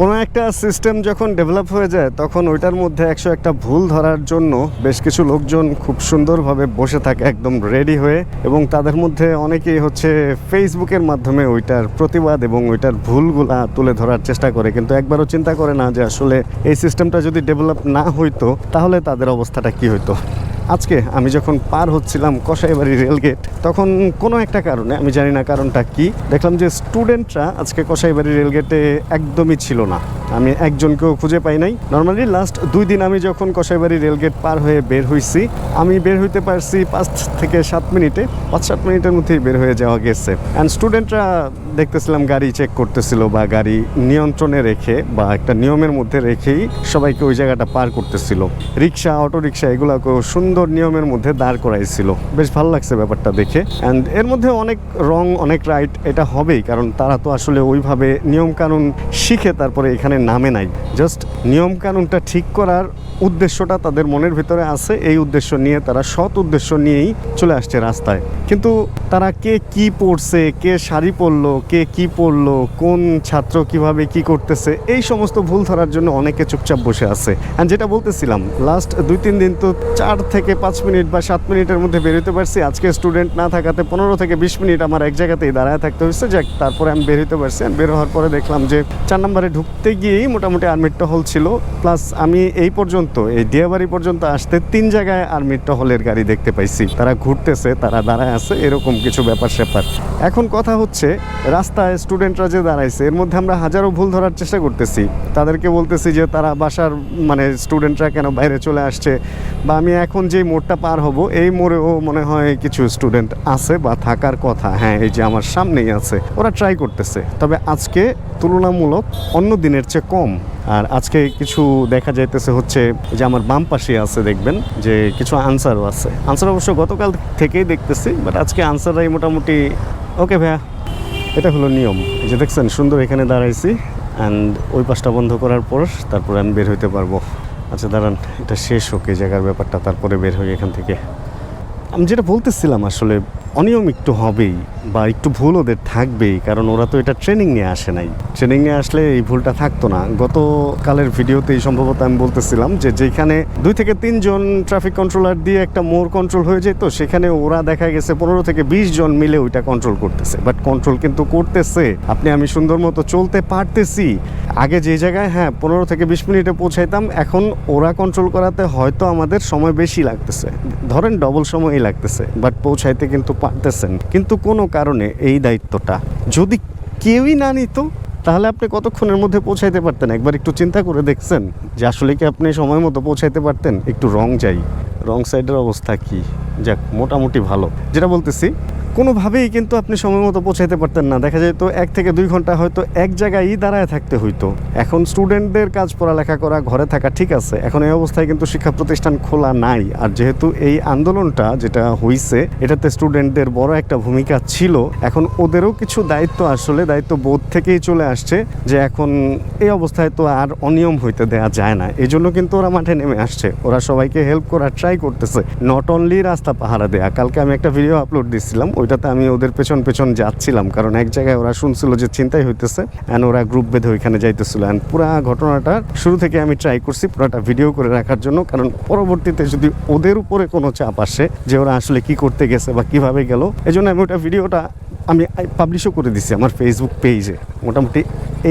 কোনো একটা সিস্টেম যখন ডেভেলপ হয়ে যায়, তখন ওইটার মধ্যে একশো একটা ভুল ধরার জন্য বেশ কিছু লোকজন খুব সুন্দরভাবে বসে থাকে, একদম রেডি হয়ে এবং তাদের মধ্যে অনেকেই হচ্ছে ফেসবুকের মাধ্যমে ওইটার প্রতিবাদ এবং ওইটার ভুলগুলা তুলে ধরার চেষ্টা করে। কিন্তু একবারও চিন্তা করে না যে আসলে এই সিস্টেমটা যদি ডেভেলপ না হইতো, তাহলে তাদের অবস্থাটা কি হইতো? আজকে আমি যখন পার হচ্ছিলাম কসাইবাড়ি রেলগেট তখন কোনো একটা কারণে, আমি জানি না কারণটা কি, দেখলাম যে স্টুডেন্টরা আজকে কসাইবাড়ি রেলগেটে একদমই ছিল না। আমি একজনকেও খুঁজে পাই নাই। নর্মালি লাস্ট দুই দিন আমি যখন কসাইবাড়ি রেলগেট পার হয়ে বের হইছি, আমি বের হইতে পারছি পাঁচ থেকে সাত মিনিটে, পাঁচ সাত মিনিটের মধ্যেই বের হয়ে যাওয়া গেছে। অ্যান্ড স্টুডেন্টরা দেখতেছিলাম গাড়ি চেক করতেছিল বা গাড়ি নিয়ন্ত্রণে রেখে বা একটা নিয়মের মধ্যে রেখেই সবাইকে ওই জায়গাটা পার করতেছিল। রিক্সা অটো রিক্সা এগুলোকেও সুন্দর নিয়মের মধ্যে দাঁড় করাইছিল। বেশ ভালো লাগছে ব্যাপারটা দেখে। অ্যান্ড এর মধ্যে অনেক রং অনেক রাইট এটা হবেই, কারণ তারা তো আসলে ওইভাবে নিয়মকানুন শিখে তারপরে এখানে নামে নাই। জাস্ট নিয়মকানুনটা ঠিক করার উদ্দেশ্যটা তাদের মনের ভিতরে আছে। এই উদ্দেশ্য নিয়ে তারা সৎ উদ্দেশ্য নিয়েই চলে আসছে রাস্তায়। কিন্তু তারা কে কি পড়ছে কে শাড়ি পরলো, কে কি পরলো, কোন ছাত্র কীভাবে কি করতেছে, এই সমস্ত ভুল ধরার জন্য অনেকে চুপচাপ বসে আছে। অ্যান্ড যেটা বলতেছিলাম লাস্ট দুই, তিন দিন তো চার থেকে পাঁচ মিনিট বা সাত মিনিটের মধ্যে বেরোতে পারছি। আজকে স্টুডেন্ট না থাকাতে পনেরো থেকে বিশ মিনিট আমার এক জায়গাতেই দাঁড়ায় থাকতে হয়েছে যাক, তারপরে আমি বের হতে পারছি। বের হওয়ার পরে দেখলাম যে চার নম্বরে ঢুকতে গিয়েই মোটামুটি আর্মির টহল ছিল। প্লাস আমি এই পর্যন্ত, এই ডিয়াবাড়ি পর্যন্ত আসতে তিন জায়গায় আর্মির টহলের গাড়ি দেখতে পাইছি। তারা ঘুরতেছে, তারা দাঁড়ায় আছে, এরকম কিছু ব্যাপার স্যাপার। এখন কথা হচ্ছে, রাস্তায় স্টুডেন্টরা যে দাঁড়াইছে, এর মধ্যে আমরা হাজারো ভুল ধরার চেষ্টা করতেছি। তাদেরকে বলতেছি যে, তারা বাসার মানে স্টুডেন্টরা কেন বাইরে চলে আসছে? বা, আমি এখন যে মোড়টা পার হব, এই মোড়েও মনে হয় কিছু স্টুডেন্ট আছে বা থাকার কথা। হ্যাঁ এই যে আমার সামনেই আছে। ওরা ট্রাই করতেছে। তবে আজকে তুলনামূলক অন্য দিনের চেয়ে কম। আর আজকে কিছু দেখা যাইতেছে হচ্ছে যে আমার বাম পাশে আছে দেখবেন যে কিছু আনসারও আছে। আনসার অবশ্য গতকাল থেকেই দেখতেছি বাট আজকে আনসাররাই মোটামুটি ওকে ভাইয়া। এটা হলো নিয়ম। যে দেখছেন, সুন্দর এখানে দাঁড়াইছি অ্যান্ড ওই পাশটা বন্ধ করার পর তারপরে আমি বের হইতে পারব। আচ্ছা দাঁড়ান, এটা শেষ হোক এই জায়গার ব্যাপারটা, তারপরে বের হই এখান থেকে। আমি যেটা বলতেছিলাম আসলে, অনিয়ম একটু হবেই। বা একটু ভুল ওদের থাকবেই, কারণ ওরা তো এটা ট্রেনিং নিয়ে আসে নাই। ট্রেনিং নিয়ে আসলে এই ভুলটা থাকতো না। গতকালের ভিডিওতেই সম্ভবত আমি বলতেছিলাম যে যেখানে দুই থেকে তিনজন ট্রাফিক কন্ট্রোলার দিয়ে একটা মোর কন্ট্রোল হয়ে যেত, সেখানে ওরা দেখা গেছে পনেরো থেকে বিশ জন মিলে ওইটা কন্ট্রোল করতেছে। বাট কন্ট্রোল কিন্তু করতেছে। আপনি আমি সুন্দর মতো চলতে পারতেছি। আগে যে জায়গায় হ্যাঁ পনেরো থেকে বিশ মিনিটে পৌঁছাইতাম, এখন ওরা কন্ট্রোল করাতে হয়তো আমাদের সময় বেশি লাগতেছে। ধরেন ডবল সময়ই লাগতেছে বাট পৌঁছাইতে কিন্তু পারতেছেন। কিন্তু কোনো কারণে এই দায়িত্বটা। যদি কেউই না নিত, তাহলে আপনি কতক্ষণের মধ্যে পৌঁছাইতে পারতেন? একবার একটু চিন্তা করে দেখছেন যে আসলে কি আপনি সময় মতো পৌঁছাইতে পারতেন? একটু রং যাই। রং সাইডের অবস্থা কি? যাক, মোটামুটি ভালো। যেটা বলতেছি কোনোভাবেই কিন্তু আপনি সময় মতো পৌঁছাইতে পারতেন না। দেখা যায় তো এক থেকে দুই ঘণ্টা হয়তো এক জায়গায়ই দাঁড়ায় থাকতে হইতো। এখন স্টুডেন্টদের কাজ পড়ালেখা করা, ঘরে থাকা ঠিক আছে। এখন এই অবস্থায় কিন্তু শিক্ষা প্রতিষ্ঠান খোলা নাই। আর যেহেতু এই আন্দোলনটা যেটা হইছে, এটাতে স্টুডেন্টদের বড় একটা ভূমিকা ছিল। এখন ওদেরও কিছু দায়িত্ব আসলে, দায়িত্ব বোধ থেকেই চলে আসছে যে এখন এই অবস্থায় তো আর অনিয়ম হইতে দেয়া যায় না। এই জন্য কিন্তু ওরা মাঠে নেমে আসছে। ওরা সবাইকে হেল্প করার ট্রাই করতেছে। নট অনলি রাস্তা পাহারা দেয়া, কালকে আমি একটা ভিডিও আপলোড দিচ্ছিলাম ওইটাতে আমি ওদের পেছন পেছন যাচ্ছিলাম, কারণ এক জায়গায় ওরা শুনছিল যে চিন্তাই হইতেছে অ্যান্ড ওরা গ্রুপ বেঁধে ওইখানে যাইতেছিল। অ্যান্ড পুরা ঘটনাটা শুরু থেকে আমি ট্রাই করছি পুরাটা ভিডিও করে রাখার জন্য, কারণ পরবর্তীতে যদি ওদের উপরে কোনো চাপ আসে যে ওরা আসলে কি করতে গেছে বা কীভাবে গেল এই জন্য আমি ওটা ভিডিওটা আমি পাবলিশও করে দিছি আমার ফেসবুক পেজে মোটামুটি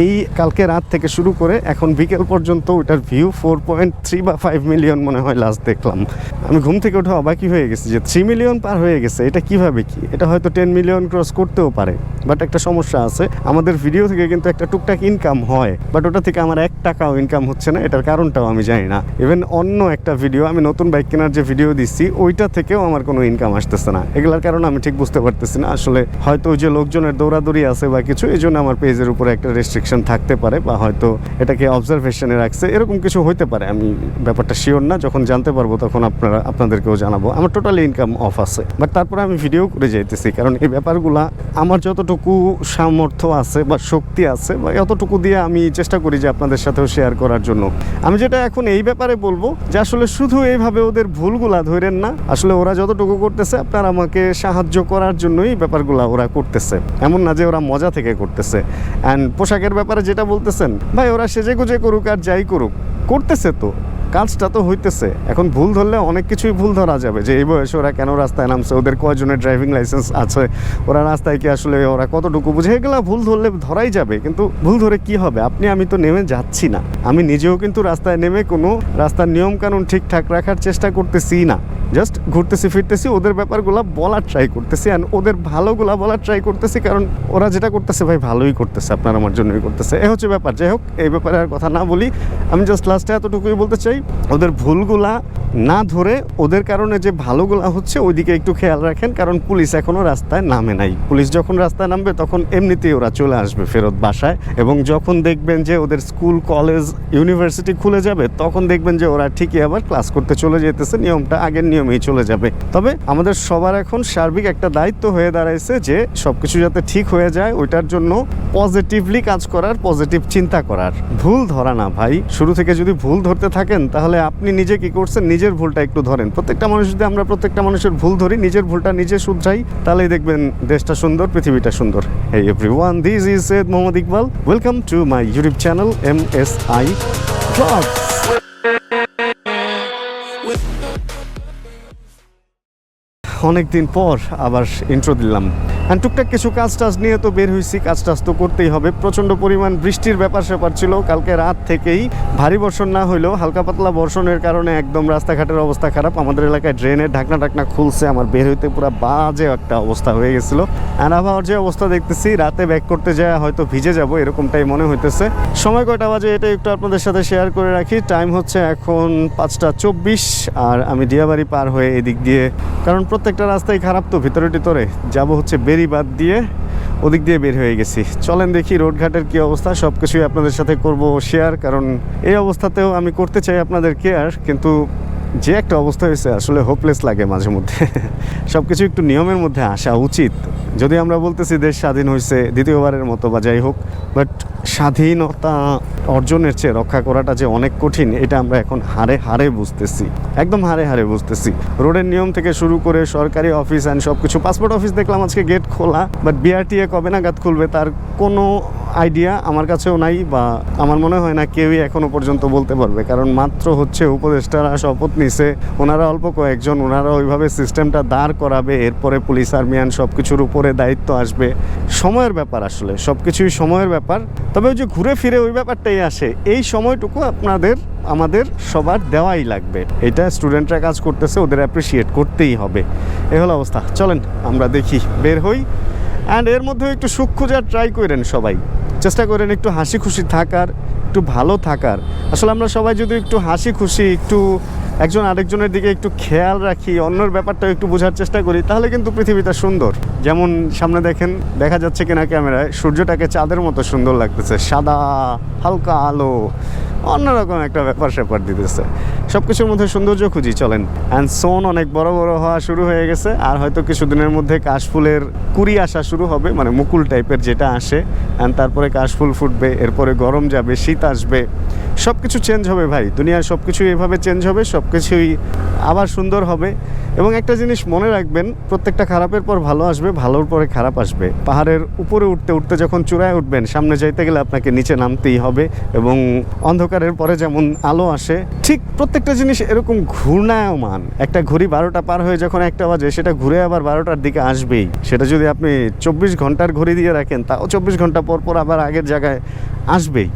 এই কালকে রাত থেকে শুরু করে এখন বিকেল পর্যন্ত ওটার ভিউ ফোর পয়েন্ট থ্রি বা ফাইভ মিলিয়ন মনে হয় লাস্ট দেখলাম। আমি ঘুম থেকে উঠে অবাকই হয়ে গেছি যে থ্রি মিলিয়ন পার হয়ে গেছে, এটা কীভাবে কি? এটা হয়তো টেন মিলিয়ন ক্রস করতেও পারে বাট একটা সমস্যা আছে। আমাদের ভিডিও থেকে কিন্তু একটা টুকটাক ইনকাম হয় বাট ওটা থেকে আমার এক টাকাও ইনকাম হচ্ছে না, এটার কারণটাও আমি জানি না। ইভেন অন্য একটা ভিডিও আমি নতুন বাইক কেনার যে ভিডিও দিচ্ছি ওইটা থেকেও আমার কোনো ইনকাম আসতেছে না। এগুলার কারণ আমি ঠিক বুঝতে পারতেছি না, আসলে হয়তো ওই যে লোকজনের দৌড়াদৌড়ি আছে বা কিছু, এই জন্য আমার পেজের উপরে একটা রেস্ট্রিকশন থাকতে পারে বা হয়তো এটাকে অবজারভেশনে রাখছে। এরকম কিছু হইতে পারে, আমি ব্যাপারটা শিওর না। যখন জানতে পারব তখন আপনারা, আপনাদেরকেও জানাব। আমার টোটালি ইনকাম অফ আছে। বাট তারপরে আমি ভিডিও করে যাইতেছি, কারণ এই ব্যাপারগুলা আমার যতটুকু সামর্থ্য আছে বা শক্তি আছে বা যতটুকু দিয়ে আমি চেষ্টা করি যে আপনাদের সাথেও শেয়ার করার জন্য। আমি যেটা এখন এই ব্যাপারে বলব যে আসলে শুধু এইভাবে ওদের ভুলগুলা ধরেন না, আসলে ওরা যতটুকু করতেছে আপনারা আমাকে সাহায্য করার জন্যই ব্যাপারগুলা ওরা করতেছে। এমন না যে ওরা মজা থেকে করতেছে। অ্যান্ড পোশাকের ব্যাপারে যেটা বলতেছেন, ভাই ওরা সেজে গুজে করুক আর যাই করুক, করতেছে তো। কাজটা তো হইতেছে। এখন ভুল ধরলে অনেক কিছুই ভুল ধরা যাবে। যে এই বয়সে ওরা কেন রাস্তায় নামছে? ওদের কয়জনের ড্রাইভিং লাইসেন্স আছে? ওরা রাস্তায় কি আসলে ওরা কতটুকু বুঝে? এগুলা ভুল ধরলে ধরাই যাবে। কিন্তু ভুল ধরে কি হবে? আপনি, আমি তো নেমে যাচ্ছি না। আমি নিজেও কিন্তু রাস্তায় নেমে কোনো রাস্তার নিয়ম কানুন ঠিকঠাক রাখার চেষ্টা করতেছি না। জাস্ট ঘুরতেছি, ফিরতেছি, ওদের ব্যাপারগুলো বলার ট্রাই করতেছি অ্যান্ড ওদের ভালোগুলা বলার ট্রাই করতেছি কারণ ওরা যেটা করতেছে ভাই ভালোই করতেছে, আপনার আমার জন্যই করতেছে। এ হচ্ছে ব্যাপার, যাই হোক, এই ব্যাপারে আর কথা না বলি। আমি জাস্ট লাস্টে এতটুকুই বলতে চাই, ওদের ভুলগুলা না ধরে ওদের কারণে যে ভালোগুলা হচ্ছে, ওইদিকে একটু খেয়াল রাখেন, কারণ পুলিশ এখনও রাস্তায় নামে নাই। পুলিশ যখন রাস্তায় নামবে, তখন এমনিতেই ওরা চলে আসবে ফেরত বাসায়, এবং যখন দেখবেন যে ওদের স্কুল, কলেজ, ইউনিভার্সিটি খুলে যাবে, তখন দেখবেন যে ওরা ঠিকই আবার ক্লাস করতে চলে যেতেছে, নিয়মটা আগের নিয়মেই চলে যাবে। তবে আমাদের সবার এখন সার্বিক একটা দায়িত্ব হয়ে দাঁড়াইছে যে সব কিছু যাতে ঠিক হয়ে যায়, ওইটার জন্য পজিটিভলি কাজ করার পজিটিভ চিন্তা করার। ভুল ধরা না ভাই। শুরু থেকে যদি ভুল ধরতে থাকেন, তাহলে আপনি নিজে কি করছেন? নিজের ভুলটা একটু ধরেন। প্রত্যেকটা মানুষ যদি আমরা প্রত্যেকটা মানুষের ভুল ধরি, নিজের ভুলটা নিজে শুধরাই তাহলেই দেখবেন দেশটা সুন্দর, পৃথিবীটা সুন্দর। এই everyone this is Syed Mohammad Iqbal welcome to my YouTube channel M S I blogs অনেকদিন পর আবার ইন্ট্রো দিলাম। আর টুকটাক কিছু কাজ টাজ নিয়ে তো বের হয়েছি কাজ টাজ তো করতেই হবে। প্রচণ্ড পরিমাণ বৃষ্টির ব্যাপার স্যাপার ছিল, কালকে রাত থেকেই ভারী বর্ষণ না হলেও হালকা পাতলা বর্ষণের কারণে একদম রাস্তাঘাটের অবস্থা খারাপ। আমাদের এলাকায় ড্রেনের ঢাকনা ঢাকনা খুলছে, আমার বের হইতে পুরো বাজে একটা অবস্থা হয়ে গেছিল। আর আবহাওয়ার যে অবস্থা দেখতেছি, রাতে ব্যাক করতে যায় হয়তো ভিজে যাব, এরকমটাই মনে হইতেছে। সময় কয়টা বাজে এটা একটু আপনাদের সাথে শেয়ার করে রাখি। টাইম হচ্ছে এখন পাঁচটা চব্বিশ, আর আমি ডিয়াবাড়ি পার হয়ে এদিক দিয়ে, কারণ প্রত্যেকটা রাস্তাই খারাপ তো ভিতরে টিতরে যাব হচ্ছে বেরিবাদ দিয়ে ওদিক দিয়ে বের হয়ে গেছি। চলেন দেখি রোডঘাটের কী অবস্থা সব কিছুই আপনাদের সাথে করব শেয়ার কারণ এই অবস্থাতেও আমি করতে চাই আপনাদের কেয়ার কিন্তু যে একটা অবস্থা হয়েছে, আসলে হোপলেস লাগে মাঝে মধ্যে। সব কিছু একটু নিয়মের মধ্যে আসা উচিত। যদি আমরা বলতেছি দেশ স্বাধীন হয়েছে দ্বিতীয়বারের মতো বা যাই হোক বাট স্বাধীনতা অর্জনের চেয়ে রক্ষা করাটা যে অনেক কঠিন, এটা আমরা এখন হারে হারে বুঝতেছি। একদম হারে হারে বুঝতেছি। রোডের নিয়ম থেকে শুরু করে সরকারি অফিস অ্যান্ড সব কিছু পাসপোর্ট অফিস দেখলাম আজকে গেট খোলা বাট বিআরটিএ কবে নাগাদ খুলবে, তার কোনো আইডিয়া আমার কাছেও নাই বা আমার মনে হয় না কেউই এখনও পর্যন্ত বলতে পারবে। কারণ মাত্র হচ্ছে উপদেষ্টারা শপথ নিছে, ওনারা অল্প কয়েকজন, ওনারা ওইভাবে সিস্টেমটা দাঁড় করাবে, এরপরে পুলিশ আর্মিয়ান সব কিছুর উপরে দায়িত্ব আসবে। সময়ের ব্যাপার আসলে সব কিছুই সময়ের ব্যাপার। তবে ওই যে ঘুরে ফিরে ওই ব্যাপারটাই আসে। এই সময়টুকু আপনাদের, আমাদের সবার দেওয়াই লাগবে। এটা স্টুডেন্টরা কাজ করতেছে, ওদের অ্যাপ্রিসিয়েট করতেই হবে। এ হলো অবস্থা। চলেন, আমরা দেখি, বের হই। অ্যান্ড এর মধ্যে একটু সুখ খোঁজার ট্রাই করেন সবাই। চেষ্টা করেন একটু হাসি খুশি থাকার, একটু ভালো থাকার। আসলে আমরা সবাই যদি একটু হাসি খুশি, একটু একজন আরেকজনের দিকে একটু খেয়াল রাখি, অন্যর ব্যাপারটা একটু বোঝার চেষ্টা করি, তাহলে কিন্তু পৃথিবীটা সুন্দর। যেমন সামনে দেখেন, দেখা যাচ্ছে কিনা ক্যামেরায়, সূর্যটাকে চাঁদের মতো সুন্দর লাগতেছে, সাদা, হালকা আলো। অন্যরকম একটা ব্যাপার স্যাপার দিতেছে। সব কিছুর মধ্যে সৌন্দর্য খুঁজি, চলেন। অ্যান্ড সোন অনেক বড় বড় হওয়া শুরু হয়ে গেছে। আর হয়তো কিছুদিনের মধ্যে কাশফুলের কুড়ি আসা শুরু হবে মানে মুকুল টাইপের যেটা আসে। অ্যান্ড তারপরে কাশফুল ফুটবে, এরপরে গরম যাবে, শীত আসবে। সব কিছু চেঞ্জ হবে ভাই। দুনিয়ার সব কিছুই এভাবে চেঞ্জ হবে সব কিছুই আবার সুন্দর হবে। এবং একটা জিনিস মনে রাখবেন, প্রত্যেকটা খারাপের পর ভালো আসবে, ভালোর পরে খারাপ আসবে। পাহাড়ের উপরে উঠতে উঠতে যখন চূড়ায় উঠবেন, সামনে যাইতে গেলে আপনাকে নিচে নামতেই হবে এবং অন্ধকারের পরে যেমন আলো আসে, ঠিক প্রত্যেকটা জিনিস এরকম ঘূর্ণায়মান। একটা ঘড়ি বারোটা পার হয়ে যখন একটা বাজে, সেটা ঘুরে আবার বারোটার দিকে আসবেই। সেটা যদি আপনি চব্বিশ ঘণ্টার ঘড়ি দিয়ে রাখেন, তাও চব্বিশ ঘণ্টা পর পর আবার আগের জায়গায় আসবেই।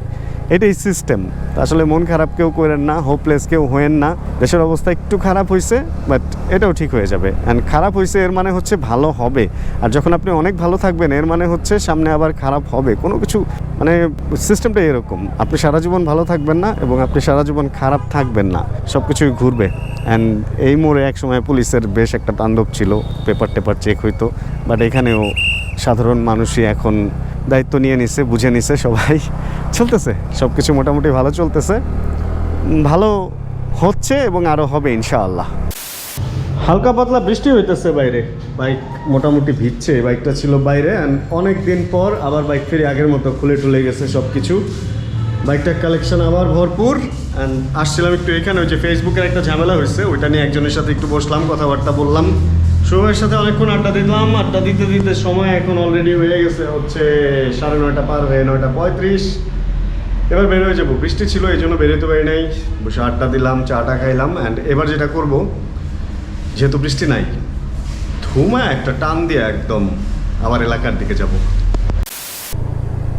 এটাই সিস্টেম আসলে মন খারাপ কেউ করেন না হোপলেস কেউ হয়েন না। দেশের অবস্থা একটু খারাপ হয়েছে বাট এটাও ঠিক হয়ে যাবে। অ্যান্ড খারাপ হয়েছে এর মানে হচ্ছে ভালো হবে। আর যখন আপনি অনেক ভালো থাকবেন, এর মানে হচ্ছে সামনে আবার খারাপ হবে। কোনো কিছু মানে সিস্টেমটা এরকম। আপনি সারা জীবন ভালো থাকবেন না এবং আপনি সারা জীবন খারাপ থাকবেন না। সব কিছুই ঘুরবে। অ্যান্ড এই মোড়ে একসময় পুলিশের বেশ একটা তাণ্ডব ছিল। পেপার টেপার চেক হইতো। বাট এখানেও সাধারণ মানুষই এখন দায়িত্ব নিয়ে নিছে, বুঝে নিছে সবাই। চলতেছে সব কিছু মোটামুটি ভালো চলতেছে। ভালো হচ্ছে এবং আরও হবে ইনশাআল্লাহ। হালকা পাতলা বৃষ্টি হইতেছে বাইরে। বাইক মোটামুটি ভিজছে বাইকটা ছিল বাইরে অ্যান্ড অনেক দিন পর আবার বাইক ফিরে আগের মতো খুলে টুলে গেছে সব কিছু বাইকটার কালেকশন আবার ভরপুর অ্যান্ড আসছিলাম একটু এখানে, ওই যে ফেসবুকের একটা ঝামেলা হয়েছে ওইটা নিয়ে একজনের সাথে একটু বসলাম, কথাবার্তা বললাম। শুভের সাথে অনেকক্ষণ আড্ডা দিলাম। আড্ডা দিতে দিতে সময় এখন অলরেডি হয়ে গেছে হচ্ছে সাড়ে নয়টা পার হয়ে নয়টা পঁয়ত্রিশ। এবার বের হয়ে যাব। বৃষ্টি ছিল, এই জন্য বেরোতে পারি নাই। বসে আড্ডা দিলাম, চাটা খাইলাম অ্যান্ড এবার যেটা করব, যেহেতু বৃষ্টি নাই, ধুমা একটা টান দিয়ে একদম আমার এলাকার দিকে যাব।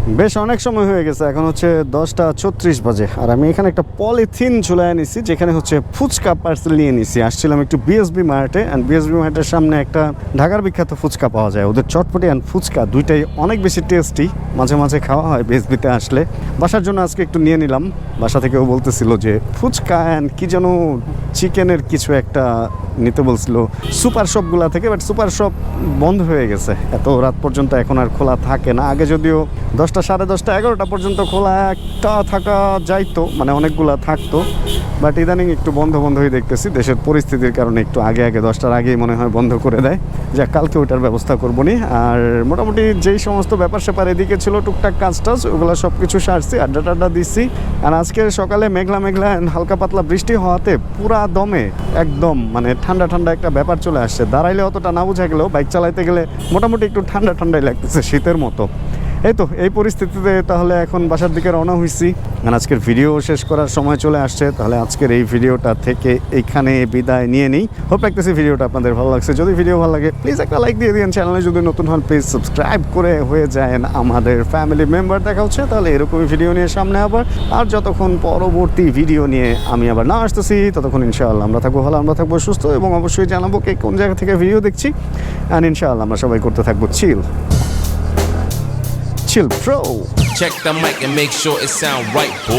বেশ অনেক সময় হয়ে গেছে, এখন হচ্ছে দশটা ছত্রিশ বাজে। আর আমি এখানে একটা পলিথিন ঝুলাই নিছি যেখানে হচ্ছে ফুচকা পার্সেল নিয়ে নিছি। আসছিলাম একটু বিএসবি মার্টে অ্যান্ড বিএসবি মার্টের সামনে একটা ঢাকার বিখ্যাত ফুচকা পাওয়া যায়। ওদের চটপটি অ্যান্ড ফুচকা দুইটাই অনেক বেশি টেস্টি মাঝে মাঝে খাওয়া হয় বিএসবিতে আসলে। বাসার জন্য আজকে একটু নিয়ে নিলাম। বাসা থেকেও বলতেছিল যে, ফুচকা অ্যান্ড কি যেন চিকেনের কিছু একটা নিতে বলছিল। সুপার শপগুলা থেকে বাট সুপার শপ বন্ধ হয়ে গেছে। এত রাত পর্যন্ত এখন আর খোলা থাকে না। আগে যদিও দশটা, সাড়ে দশটা, এগারোটা পর্যন্ত খোলা একটা থাকা যাইতো মানে অনেকগুলা থাকতো বাট ইদানিং একটু বন্ধ বন্ধ হয়ে দেখতেছি, দেশের পরিস্থিতির কারণে একটু আগে আগে দশটার আগেই মনে হয় বন্ধ করে দেয়। যা কালকে ওইটার ব্যবস্থা করব নি আর মোটামুটি যেই সমস্ত ব্যাপার স্যাপার এদিকে ছিল, টুকটাক কাজ টাজ, ওগুলো সব কিছু সারছি, আড্ডা টাড্ডা দিচ্ছি আর আজকে সকালে মেঘলা মেঘলা হালকা পাতলা বৃষ্টি হওয়াতে পুরা দমে একদম মানে ঠান্ডা ঠান্ডা একটা ব্যাপার চলে আসছে। দাঁড়াইলে অতটা না বোঝা গেলেও বাইক চালাইতে গেলে মোটামুটি একটু ঠান্ডা ঠান্ডাই লাগতেছে শীতের মতো। এই তো, এই পরিস্থিতিতে তাহলে এখন বাসার দিকে রওনা হয়েছি আর আজকের ভিডিও শেষ করার সময় চলে আসছে, তাহলে আজকের এই ভিডিওটা থেকে এইখানে বিদায় নিয়ে নিই। হোপ রাখতেছি ভিডিওটা আপনাদের ভালো লাগছে। যদি ভিডিও ভালো লাগে প্লিজ একটা লাইক দিয়ে দিন চ্যানেলে যদি নতুন হন প্লিজ সাবস্ক্রাইব করে হয়ে যায় আমাদের ফ্যামিলি মেম্বার দেখা হচ্ছে, তাহলে এরকমই ভিডিও নিয়ে সামনে আবার। আর যতক্ষণ পরবর্তী ভিডিও নিয়ে আমি আবার না আসতেছি, ততক্ষণ ইনশাআল্লাহ আমরা থাকব, ভালো আমরা থাকব, সুস্থ এবং অবশ্যই জানাব কে কোন জায়গা থেকে ভিডিও দেখছি। অ্যান্ড ইনশাআল্লাহ আমরা সবাই করতে থাকব চিল Chill Pro. Check the mic and make sure it sound right, boy.